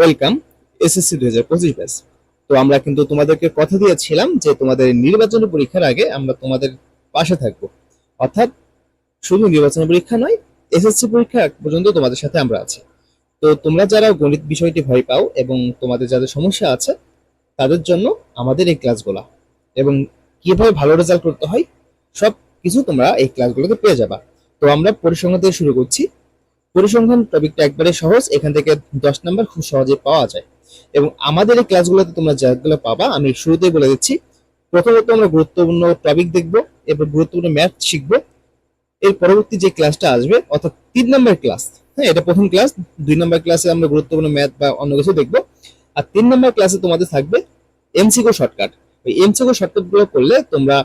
Welcome, SSC দুই হাজার পঁচিশ ব্যাচ। তো আমরা কিন্তু তোমাদেরকে কথা দিয়েছিলাম যে তোমাদের নির্বাচনী পরীক্ষার আগে আমরা তোমাদের পাশে থাকব। অর্থাৎ শুধু নির্বাচনী পরীক্ষা নয়, এসএসসি পরীক্ষা পর্যন্ত তোমাদের সাথে আমরা আছি। তো তোমরা যারা গণিত বিষয়টি ভয় পাও এবং তোমাদের যাদের সমস্যা আছে, তাদের জন্য আমাদের এই ক্লাসগুলা এবং কীভাবে ভালো রেজাল্ট করতে হয় সব কিছু তোমরা এই ক্লাসগুলোতে পেয়ে যাবা। তো আমরা পরিসংখ্যান থেকে শুরু করছি। পরিসংখ্যান টপিকটা একবারে সহজ, এখান থেকে দশ নাম্বার খুব সহজে পাওয়া যায়। এবং আমাদের এই ক্লাসগুলোতে তোমরা যেগুলো পাবা, আমি শুরুতেই বলে দিচ্ছি। প্রথমত আমরা গুরুত্বপূর্ণ টপিক দেখব, এরপর গুরুত্বপূর্ণ ম্যাথ শিখব। এর পরবর্তী যে ক্লাসটা আসবে, অর্থাৎ তিন নাম্বার ক্লাস হ্যাঁ এটা প্রথম ক্লাস, দুই নাম্বার ক্লাসে আমরা গুরুত্বপূর্ণ ম্যাথ বা অন্য কিছু দেখব। আর তিন নাম্বার ক্লাসে তোমাদের থাকবে এমসিকিউ শর্টকাট। ওই এমসিকিউ শর্টকাটগুলো করলে তোমরা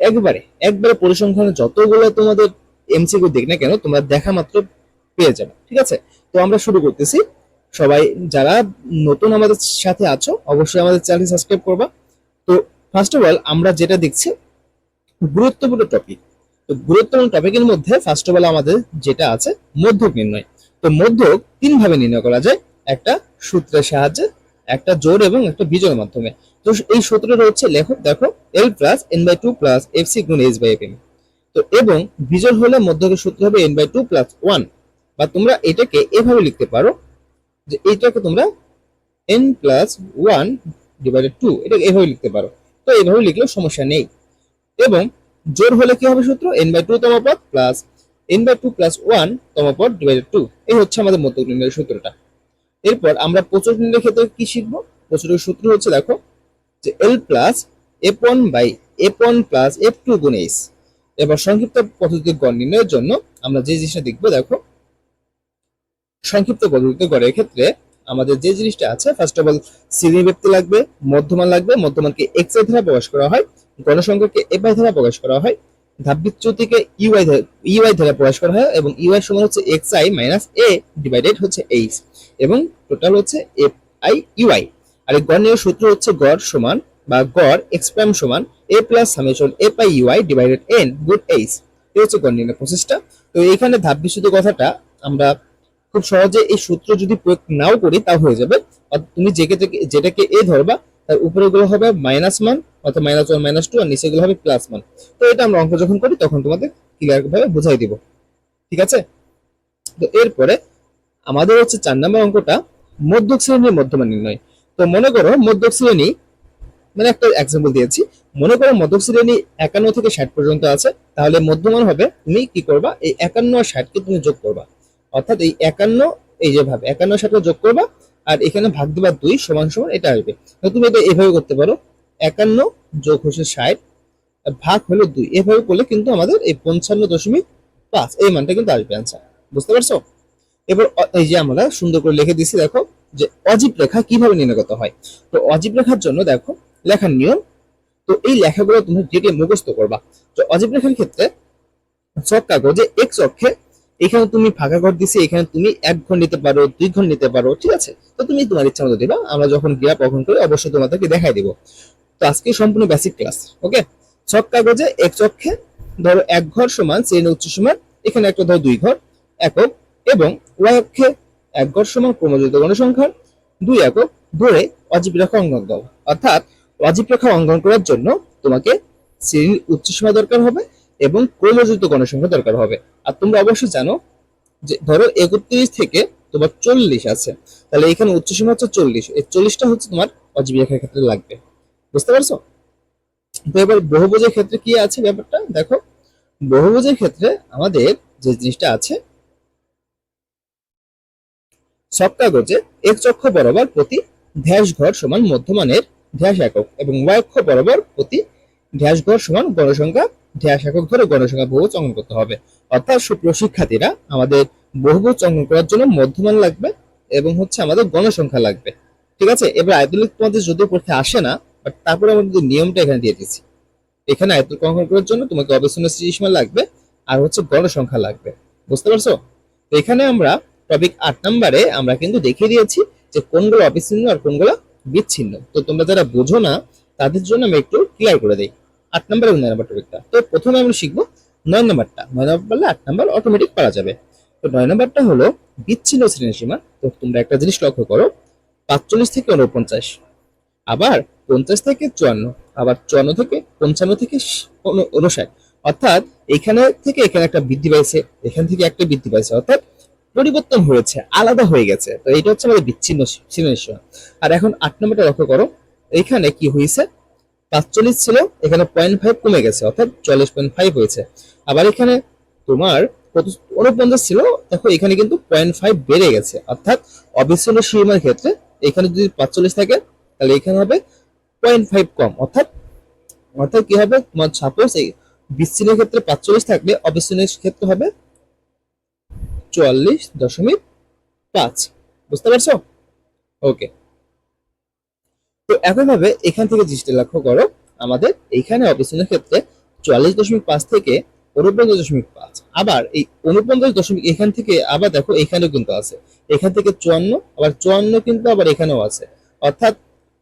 একবারে একবারে পরিসংখ্যানে যতগুলো তোমাদের এমসিকিউ দেখ না কেন, তোমরা দেখা মাত্র পেয়ে যাবে ঠিক আছে? তো আমরা শুরু করতেছি। সবাই যারা নতুন আমাদের সাথে আছো, অবশ্যই আমাদের চ্যানেল সাবস্ক্রাইব করবা। তো ফার্স্ট অফ অল আমরা যেটা দেখছি, গুরুত্বপূর্ণ টপিক তো গুরুত্বপূর্ণ টপিকের মধ্যে ফার্স্ট অফ অল আমাদের যেটা আছে, মধ্যক নির্ণয়। তো মধ্যক তিন ভাবে নির্ণয় করা যায়। একটা সূত্রের সাহায্যে, একটা জোর এবং একটা বিজয়ের মাধ্যমে। তো এই সূত্রটা হচ্ছে, লেখো, দেখো L plus N by two plus F C গুণ এইচ বাই এফ এম তো এবং বিজয় হলে মধ্যকের সূত্র হবে N by two plus one বা তোমরা এটাকে এভাবে লিখতে পারো যে এইটাকে তোমরা N plus one divided two এটাকে এভাবে লিখতে পারো। তো এভাবে লিখলেও সমস্যা নেই। এবং জোর হলে কি হবে সূত্র? এন বাই টু তম পদ plus N by two plus one তম পদ ডিভাইডেড টু এই হচ্ছে আমাদের নির্ণয়ের সূত্রটা। এরপর আমরা প্রচুর নির্ণয়ের ক্ষেত্রে কি শিখব? প্রচুরের সূত্র হচ্ছে দেখো যে L plus F one by F one plus F two গুণ এবার সংক্ষিপ্ত পদ্ধতির গণ নির্ণয়ের জন্য আমরা যে জিনিসটা দেখব, দেখো সংক্ষিপ্ত পদ্ধতিতে করে। ক্ষেত্রে আমাদের যে জিনিসটা আছে ফার্স্ট অফ অল শ্রেণি ব্যক্তি লাগবে, মধ্যমান লাগবে, মধ্যমানকে এক্স আই ধারা প্রকাশ করা হয়, গণসংখ্যাকে এফ আই ধারা প্রকাশ করা হয়, ধাপবিচ্যুতিকে ইউআই ইউআই ধারা প্রকাশ করা হয়, এবং ইউআই সমান হচ্ছে X I minus A divided হচ্ছে এইচ এবং টোটাল হচ্ছে এফ আই ইউআই আর এই নির্ণয়ের সূত্র হচ্ছে গড় সমান বা গড় এক্স প্রাইম সমান A plus summation F I U I divided N good H এই হচ্ছে গড় নির্ণয় প্রসেসটা। তো এখানে ধাপ বিশুদ্ধ কথাটা আমরা খুব সহজে এই সূত্র যদি প্রয়োগ নাও করি তা হয়ে যাবে। তুমি যেটাকে এ ধরবা, তার উপরে গুলো হবে মাইনাস মান অর্থাৎ মাইনাস ওয়ান মাইনাস টু আর নিচে গুলো হবে প্লাস মান তো এটা আমরা অঙ্ক যখন করি, তখন তোমাদের ক্লিয়ার ভাবে বুঝাই দিব। ঠিক আছে? তো এরপরে আমাদের হচ্ছে চার নম্বর অঙ্কটা মধ্যক শ্রেণির মধ্যমান নির্ণয়। তো মনে করো মধ্যক শ্রেণি মানে একটা এক্সাম্পল দিয়েছি। মনে করো মধ্যক শ্রেণি একান্ন থেকে ষাট পর্যন্ত আছে, তাহলে মধ্যমান হবে, তুমি কি করবা? এই একান্ন আর ষাটকে তুমি যোগ করবা। অর্থাৎ এই একান্ন, এই যে ভাবে একান্ন সাথে যোগ করবা, আর এখানে ভাগ দিবা দুই, সমান সমান এটা আসবে। তুমি এটা এভাবে করতে পারো। একান্ন যোগ হচ্ছে ষাট, ভাগ হলো দুই। এভাবে করলে কিন্তু আমাদের এই পঞ্চান্ন দশমিক পাঁচ, এই মানটা কিন্তু আসবে আনসার বুঝতে পারছ? এবার এই যে আমরা সুন্দর করে লিখে দিছি দেখো, যে অজীব রেখা কীভাবে নির্ণয় হয়? তো অজীব রেখার জন্য দেখো, লেখার নিয়ম, তো এই লেখাগুলো তুমি ডেটে মুখস্থ করবা। তো অজীব রেখার ক্ষেত্রে চক কাগজে এক্স অক্ষে এখানে তুমি ফাঁকা ঘর দিছি এখানে তুমি এক ঘর নিতে পারো, দুই ঘর নিতে পারো, ঠিক আছে? তো তুমি তোমার ইচ্ছা মতো দিবা, আমরা যখন গ্রাফ অঙ্কন করি অবশ্যই তোমাদেরকে দেখাই দিব। তো আজকে সম্পূর্ণ বেসিক ক্লাস ওকে ছক কাগজে এক চক্ষে ধরো এক ঘর সমান শ্রেণি উচ্চ সমান, এখানে একটা ধরো দুই ঘর একক, এবং ওয়াই অক্ষে এক ঘর সমান ক্রমযুক্ত গণসংখ্যার দুই একক ধরে অজীব রেখা অঙ্কন দাও অর্থাৎ অজীব রেখা অঙ্কন করার জন্য তোমাকে শ্রেণির উচ্চ সীমা দরকার হবে, এবং ক্রমযুক্ত গণসংখ্যা দরকার হবে। আর তোমরা অবশ্যই জানো যে ধরো একত্রিশ থেকে তোমার চল্লিশ আছে। তাহলে এখানে উচ্চসীমা হচ্ছে চল্লিশ। এই চল্লিশটা হচ্ছে তোমার অজীব রেখার ক্ষেত্রে লাগবে। বুঝতে পারছ? তো এবার বহুভুজের ক্ষেত্রে কি আছে ব্যাপারটা? দেখো, বহুভুজের ক্ষেত্রে আমাদের যে জিনিসটা আছে সব কাগজে এক চক্ষ বরাবর প্রতি ধ্যাস ঘর সমান মধ্যমানের ধ্যাস একক এবং ওয়াই অক্ষ বরাবর প্রতি ধ্যাস ঘর সমান গণসংখ্যা ধ্যাস একক ধরে গণসংখ্যা বহুভুজ অঙ্কন করতে হবে। অর্থাৎ সুপ্রিয় শিক্ষার্থীরা, আমাদের বহুভুজ অঙ্কন করার জন্য মধ্যমান লাগবে এবং হচ্ছে আমাদের গণসংখ্যা লাগবে। ঠিক আছে? এবার আয়তলিক তোমাদের যদিও পরীক্ষা আসে না বাট তারপরে আমাদের নিয়মটা এখানে দিয়ে দিচ্ছি এখানে আয়তলিক অঙ্কন করার জন্য তোমাকে অবস্থানের সীমা লাগবে আর হচ্ছে গণসংখ্যা লাগবে। বুঝতে পারছ? তো এখানে আমরা টপিক আট নম্বরে আমরা কিন্তু দেখিয়ে দিয়েছি যে কোনগুলো অবিচ্ছিন্ন আর কোনগুলো বিচ্ছিন্ন। তো তোমরা যারা বোঝো না, তাদের জন্য আমি একটু ক্লিয়ার করে দিই। আট নম্বর এবং নয় নম্বর টপিকটা তো প্রথমে আমরা শিখব নয় নম্বরটা। নয় নম্বর পারলে আট নম্বর অটোমেটিক পারা যাবে। তো নয় নম্বরটা হলো বিচ্ছিন্ন শ্রেণীসীমা তো তোমরা একটা জিনিস লক্ষ্য করো, পাঁচচল্লিশ থেকে উনপঞ্চাশ আবার পঞ্চাশ থেকে চুয়ান্ন, আবার চুয়ান্ন থেকে পঞ্চান্ন থেকে উনষাট অর্থাৎ এখানে থেকে এখানে একটা বৃদ্ধি পাইছে, এখান থেকে একটা বৃদ্ধি পাইছে। অর্থাৎ পরিবর্তন হয়েছে, আলাদা হয়ে গেছে। তো এটা হচ্ছে আমাদের বিচ্ছিন্ন শ্রেণির সীমা। আর এখন আট নম্বরটা লক্ষ্য করো, এখানে কি হয়েছে পাঁচচল্লিশ ছিল, এখানে পয়েন্ট ফাইভ কমে গেছে, অর্থাৎ চল্লিশ পয়েন্ট ফাইভ হয়েছে। আবার এখানে তোমার কত উনপঞ্চাশ ছিল, দেখো এখানে কিন্তু পয়েন্ট ফাইভ বেড়ে গেছে, অর্থাৎ অবিচ্ছিন্ন সীমার ক্ষেত্রে এখানে যদি পাঁচচল্লিশ থাকে, তাহলে এখানে হবে পয়েন্ট ফাইভ কম, অর্থাৎ অর্থাৎ কি হবে? তোমার সাপোজ এই বিচ্ছিন্নের ক্ষেত্রে পাঁচচল্লিশ থাকলে অবিচ্ছিন্নের ক্ষেত্রে হবে চুয়াল্লিশ দশমিক পাঁচ। বুঝতে পারছ? ওকে তো একইভাবে এখান থেকে দৃষ্টি লক্ষ্য করো, আমাদের এইখানে অবিচ্ছিন্নের ক্ষেত্রে চুয়াল্লিশ দশমিক পাঁচ থেকে উনপঞ্চাশ দশমিক পাঁচ। আবার এই উনপঞ্চাশ দশমিক এখান থেকে আবার দেখো এখানেও কিন্তু আছে। এখান থেকে চুয়ান্ন, আবার চুয়ান্ন কিন্তু আবার এখানেও আছে। অর্থাৎ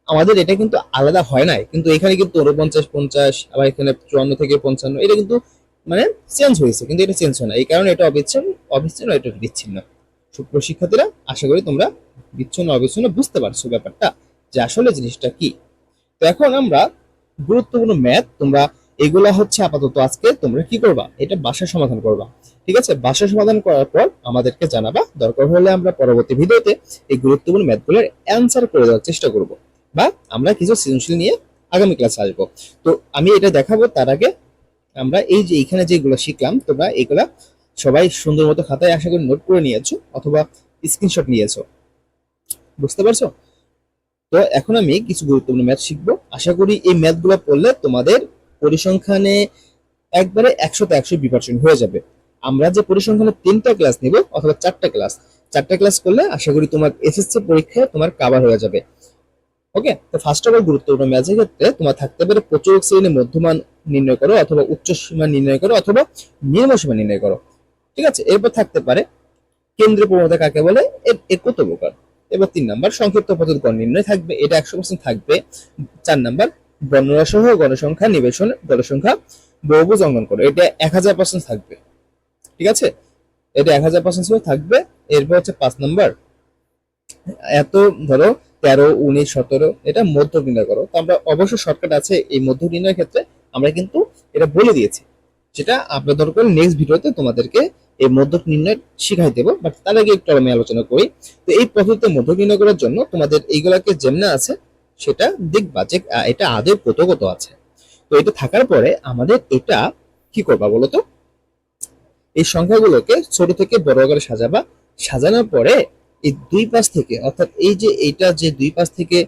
আমাদের এটা কিন্তু আলাদা হয় নাই। কিন্তু এখানে কিন্তু উনপঞ্চাশ পঞ্চাশ, আবার এখানে চুয়ান্ন থেকে পঞ্চান্ন, এটা কিন্তু মানে চেঞ্জ হয়েছে, কিন্তু এটা চেঞ্জ হয় না এই কারণে এটা অবিচ্ছিন্ন অবিচ্ছিন্ন এটা বিচ্ছিন্ন। সুপ্রিয় শিক্ষার্থীরা, আশা করি তোমরা বিচ্ছিন্ন, অবিচ্ছিন্ন বুঝতে পারছ ব্যাপারটা। যে আসলে জিনিসটা কি? তো এখন আমরা গুরুত্বপূর্ণ ম্যাথ তোমরা এগুলা হচ্ছে আপাতত আজকে তোমরা কি করবা? এটা বাসা সমাধান করবা। ঠিক আছে? বাসা সমাধান করার পর আমাদেরকে জানাবা। দরকার হলে আমরা পরবর্তী ভিডিওতে এই গুরুত্বপূর্ণ ম্যাথগুলোর অ্যান্সার করে দেওয়ার চেষ্টা করব। বা আমরা কিছু সৃজনশীল নিয়ে আগামী ক্লাসে আসব। তো আমি এটা দেখাবো, তার আগে আমরা এই যে এখানে যেগুলো শিখলাম, তোমরা এগুলা সবাই সুন্দর মতো খাতায় আশা করি নোট করে নিয়েছো অথবা স্ক্রিনশট নিয়েছো। বুঝতে পারছ? তো এখন আমি কিছু গুরুত্বপূর্ণ ম্যাথ শিখব। আশা করি এই ম্যাথগুলো পড়লে তোমাদের পরিসংখ্যানে একবারে একশোতে একশো প্রিপারেশন হয়ে যাবে। আমরা যে পরিসংখ্যানে তিনটা ক্লাস নিব অথবা চারটা ক্লাস চারটা ক্লাস করলে আশা করি তোমার এসএসসি পরীক্ষায় তোমার কাভার হয়ে যাবে। ওকে তো ফার্স্ট অফ অল গুরুত্বপূর্ণ ম্যাচের ক্ষেত্রে তোমার থাকতে পারে প্রচুর শ্রেণি মধ্যমান নির্ণয় করো অথবা উচ্চ সীমা নির্ণয় করো অথবা নিম্ন সীমা নির্ণয় করো। ঠিক আছে? এরপর থাকতে পারে কেন্দ্রীয় প্রবণতা কাকে বলে? এর কত প্রকার? এবার তিন নাম্বার, সংক্ষিপ্ত গণ নির্ণয় থাকবে, এটা একশো পার্সেন্ট থাকবে। চার নাম্বার বর্ণনা সহ গণসংখ্যা, নিবেশন গণসংখ্যা বহুভুজ অঙ্কন করো, এটা এক হাজার পার্সেন্ট থাকবে। ঠিক আছে? এটা এক হাজার পার্সেন্ট থাকবে, এরপর হচ্ছে পাঁচ নাম্বার। এত ধরো তেরো, উনিশ, সতেরো, এটা মধ্য নির্ণয় করো, তো আমরা অবশ্য শর্টকাট আছে, এই মধ্য নির্ণয়ের ক্ষেত্রে আমরা কিন্তু এটা বলে দিয়েছি। যেটা আমরা দরকার নেক্সট ভিডিওতে তোমাদেরকে এই মধ্যক নির্ণয় শিখাই দেবো বাট তার আগে একটু আমি আলোচনা করি। তো এই পদ্ধতিতে মধ্য নির্ণয় করার জন্য তোমাদের এইগুলাকে যেমন আছে, সেটা দেখবা যে এটা আদৌ কত কত আছে। তো এটা থাকার পরে আমাদের এটা কি করবা বলতো এই সংখ্যাগুলোকে ছোট থেকে বড় আকারে সাজাবা। সাজানোর পরে এই দুই পাশ থেকে, অর্থাৎ এই যে এইটা যে দুই পাশ থেকে,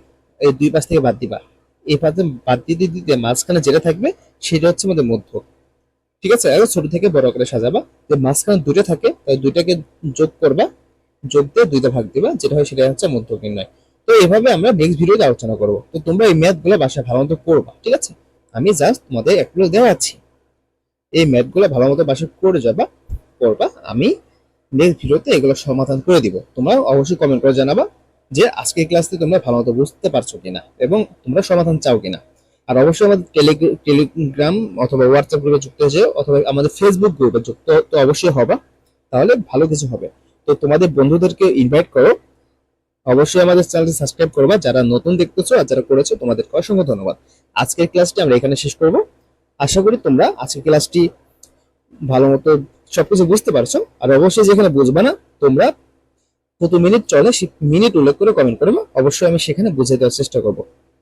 এই দুই পাশ থেকে বাদ দিবা। এই পাশে বাদ দিতে দিতে মাঝখানে যেটা থাকবে, সেটা হচ্ছে আমাদের মধ্য ঠিক আছে? আগে ছোট থেকে বড় করে সাজাবা। যে মাঝখানে দুটো থাকে তাই দুইটাকে যোগ করবা। যোগ দিয়ে দুইটা ভাগ দিবা। যেটা হয় সেটা হচ্ছে মধ্য নির্ণয় তো এভাবে আমরা নেক্সট ভিডিওতে আলোচনা করব। তো তোমরা এই ম্যাথগুলো বাসায় ভালো মতো করবা, ঠিক আছে? আমি জাস্ট তোমাদের একগুলো দেওয়া আছি। এই ম্যাথগুলো ভালো মতো বাসায় করে যাবা, করবা। আমি নেক্সট ভিডিওতে এগুলো সমাধান করে দিব। তোমরা অবশ্যই কমেন্ট করে জানাবা যে আজকের ক্লাসে তোমরা ভালো মতো বুঝতে পারছ কিনা এবং তোমরা সমাধান চাও কিনা। আর অবশ্যই আমাদের টেলিগ্রাম অথবা হোয়াটসঅ্যাপ গ্রুপে যুক্ত হয়ে অথবা আমাদের ফেসবুক গ্রুপে যুক্ত তো অবশ্যই হবা, তাহলে ভালো কিছু হবে। তো তোমাদের বন্ধুদেরকে ইনভাইট করো, অবশ্যই আমাদের চ্যানেলটি সাবস্ক্রাইব করবা, যারা নতুন দেখতেছো আর যারা করেছ, তোমাদেরকে অসংখ্য ধন্যবাদ। আজকের ক্লাসটি আমরা এখানে শেষ করব। আশা করি তোমরা আজকের ক্লাসটি ভালো মতো সবকিছু বুঝতে পারছ, আর অবশ্যই যেখানে বুঝবে না, তোমরা কত মিনিট চলে মিনিট উল্লেখ করে কমেন্ট করবে। অবশ্যই আমি সেখানে বুঝে দেওয়ার চেষ্টা করব।